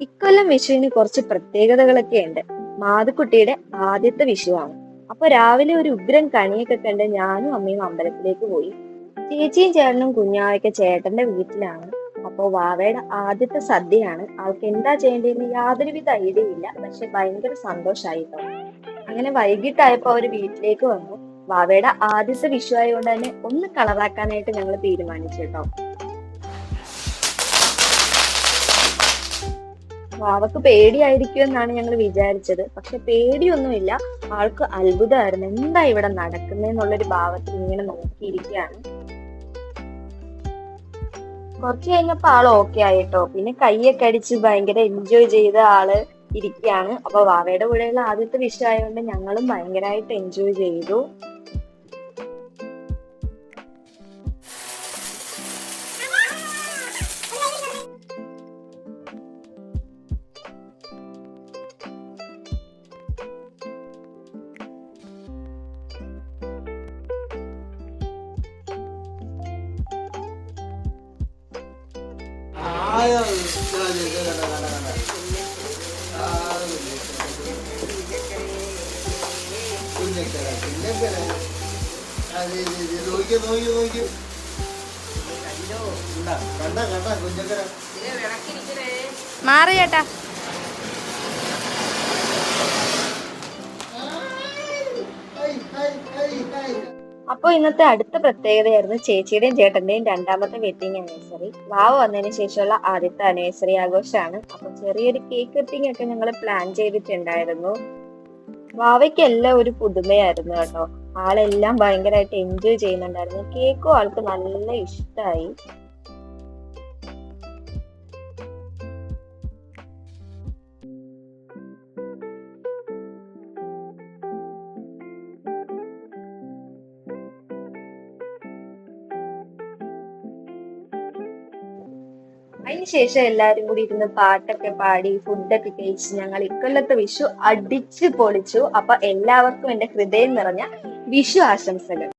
ഇക്കൊല്ലം വിഷുവിന് കുറച്ച് പ്രത്യേകതകളൊക്കെ ഉണ്ട്. മാതുക്കുട്ടിയുടെ ആദ്യത്തെ വിഷുവാണ്. അപ്പൊ രാവിലെ ഒരു ഉഗ്രം കണിയൊക്കെ കണ്ട് ഞാനും അമ്മയും അമ്പലത്തിലേക്ക് പോയി. ചേച്ചിയും ചേട്ടനും കുഞ്ഞാവൊക്കെ ചേട്ടന്റെ വീട്ടിലാണ്. അപ്പോ വാവയുടെ ആദ്യത്തെ സദ്യയാണ്. ആൾക്ക് എന്താ ചെയ്യേണ്ടതെന്ന് യാതൊരുവിധ ഐഡിയ ഇല്ല പക്ഷെ ഭയങ്കര സന്തോഷമായി അങ്ങനെ വൈകിട്ടായപ്പോ അവർ വീട്ടിലേക്ക് വന്നു. വാവയുടെ ആദ്യത്തെ വിഷു ആയതുകൊണ്ട് തന്നെ ഒന്ന് കളറാക്കാനായിട്ട് ഞങ്ങൾ തീരുമാനിച്ചു കേട്ടോ. വാവക്ക് പേടിയായിരിക്കും എന്നാണ് ഞങ്ങൾ വിചാരിച്ചത്. പക്ഷെ പേടിയൊന്നുമില്ല. ആൾക്ക് അത്ഭുതമായിരുന്നു. എന്താ ഇവിടെ നടക്കുന്നതെന്നുള്ളൊരു ഭാവത്തിൽ ഇങ്ങനെ നോക്കിയിരിക്കുകയാണ്. കുറച്ച് കഴിഞ്ഞപ്പോ ആൾ ഓക്കെ ആയിട്ടോ. പിന്നെ കൈയൊക്കെ അടിച്ച് ഭയങ്കര എൻജോയ് ചെയ്ത ആൾ ഇരിക്കുകയാണ്. അപ്പൊ വാവയുടെ കൂടെയുള്ള ആദ്യത്തെ വിഷയമായതുകൊണ്ട് ഞങ്ങളും ഭയങ്കരമായിട്ട് എൻജോയ് ചെയ്തു. കുഞ്ഞക്കര കുഞ്ഞക്കര അതെ നോക്കിയോ നോക്കിയോ നോക്കിയോ കണ്ട കണ്ട കുഞ്ഞക്കര മാറി ചേട്ടാ അപ്പൊ ഇന്നത്തെ അടുത്ത പ്രത്യേകതയായിരുന്നു ചേച്ചിയുടെയും ചേട്ടന്റെയും രണ്ടാമത്തെ വെഡിങ് ആനിവേഴ്സറി വാവ് വന്നതിന് ശേഷമുള്ള ആദ്യത്തെ ആനിവേഴ്സറി ആഘോഷമാണ്. അപ്പൊ ചെറിയൊരു കേക്ക് കട്ടിംഗ് ഒക്കെ ഞങ്ങൾ പ്ലാൻ ചെയ്തിട്ടുണ്ടായിരുന്നു. വാവയ്ക്ക് എല്ലാം ഒരു പുതുമയായിരുന്നു കേട്ടോ. ആളെല്ലാം ഭയങ്കരമായിട്ട് എൻജോയ് ചെയ്യുന്നുണ്ടായിരുന്നു. കേക്കും ആൾക്ക് നല്ല ഇഷ്ടമായി അതിനുശേഷം എല്ലാരും കൂടി ഇരുന്ന് പാട്ടൊക്കെ പാടി ഫുഡൊക്കെ കഴിച്ച് ഞങ്ങൾ ഇക്കൊല്ലത്തെ വിഷു അടിച്ചു പൊളിച്ചു. അപ്പൊ എല്ലാവർക്കും എന്റെ ഹൃദയം നിറഞ്ഞ വിഷു ആശംസകൾ.